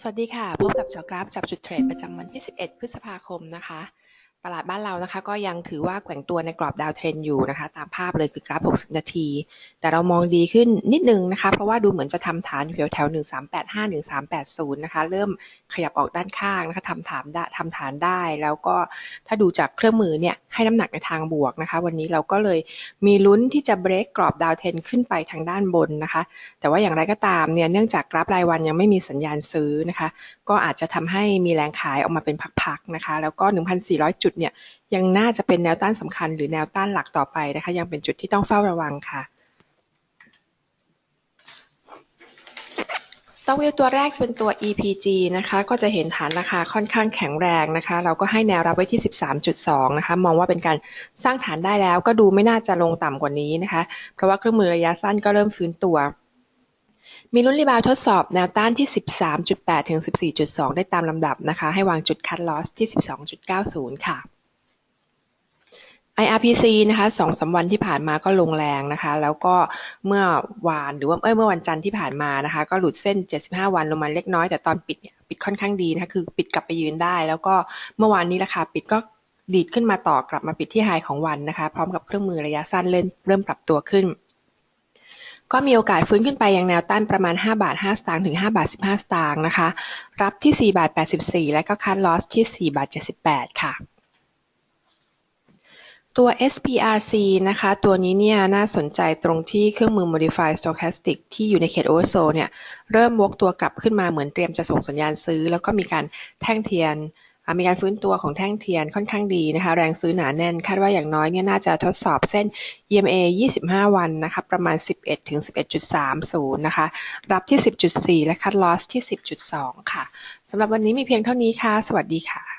สวัสดีค่ะ พบกับจอกราฟจับจุดเทรดประจำวันที่ 11 พฤษภาคมนะคะ ตลาดบ้านเรานะคะ ก็ยังถือว่าแกว่งตัวในกรอบดาวเทรนอยู่นะคะ ตามภาพเลยคือกราฟ 60 นาที แต่เรามองดีขึ้นนิดนึงนะคะ เพราะว่าดูเหมือนจะทำฐานอยู่แถวๆ1385 1380 นะคะ เริ่มขยับออกด้านข้างนะคะทำฐานได้ทำฐานได้ แล้วก็ถ้าดูจากเครื่องมือเนี่ย ให้น้ำหนักในทางบวกนะคะ วันนี้เราก็เลยมีลุ้นที่จะเบรกกรอบดาวเทนขึ้นไปทางด้านบนนะคะ แต่ว่าอย่างไรก็ตามเนี่ยเนื่องจากกราฟรายวันยังไม่มีสัญญาณซื้อนะคะ ก็อาจจะทำให้มีแรงขายออกมาเป็นพักๆนะคะ แล้วก็ 1,400 จุดเนี่ยยังน่าจะเป็นแนวต้านสำคัญหรือแนวต้านหลักต่อไปนะคะ ยังเป็นจุดที่ต้องเฝ้าระวังค่ะ สต็อกวิวตัวแรกจะเป็นตัว EPG นะคะ ก็จะเห็นฐานราคาค่อนข้างแข็งแรงนะคะ เราก็ให้แนวรับไว้ที่ 13.2 นะคะ มองว่าเป็นการสร้างฐานได้แล้วก็ดูไม่น่าจะลงต่ำกว่านี้นะคะ เพราะว่าเครื่องมือระยะสั้นก็เริ่มฟื้นตัว มีลุ้นรีบาวทดสอบแนวต้านที่ 13.8 ถึง 14.2 ได้ตามลำดับนะคะ ให้วางจุดคัดลอสที่ 12.90 ค่ะ IRPC นะคะสองสาวันที่ผ่านมาก็ลงแรงนะคะ แล้วก็เมื่อวานหรือว่าเออเมื่อวันจันทร์ที่ผ่านมานะคะ ก็หลุดเส้น 75 วันลงมาเล็กน้อยแต่ตอนปิดเนี่ยปิดค่อนข้างดีนะคะคือปิดกลับไปยืนได้ แล้วก็เมื่อวานนี้ราคาปิดก็ดีดขึ้นมาต่อกลับมาปิดที่ไฮของวันนะคะ พร้อมกับเครื่องมือระยะสั้นเริ่มเริ่มปรับตัวขึ้น ก็มีโอกาสฟื้นขึ้นไปยังแนวต้านประมาณ 5 บาท 5 สตางค์ถึง 5 บาท 15 สตางค์นะคะ รับที่ 4 บาท 84 และก็คัดลอสที่ 4 บาท 78 ค่ะ ตัว SPRC นะคะ ตัวนี้เนี่ยน่าสนใจตรงที่เครื่องมือ Modified Stochastic ที่อยู่ในเขต Oversold เนี่ย เริ่มวกตัวกลับขึ้นมาเหมือนเตรียมจะส่งสัญญาณซื้อ แล้วก็มีการแท่งเทียน มีการฟื้นตัวของแท่งเทียนค่อนข้างดีนะคะ แรงซื้อหนาแน่น คาดว่าอย่างน้อยเนี่ยน่าจะทดสอบเส้น EMA 25 วันนะคะ ประมาณ 11ถึง11.30 นะคะ รับที่ 10.4 และคัดลอสที่ 10.2 ค่ะสำหรับวันนี้มีเพียงเท่านี้ค่ะ สวัสดีค่ะ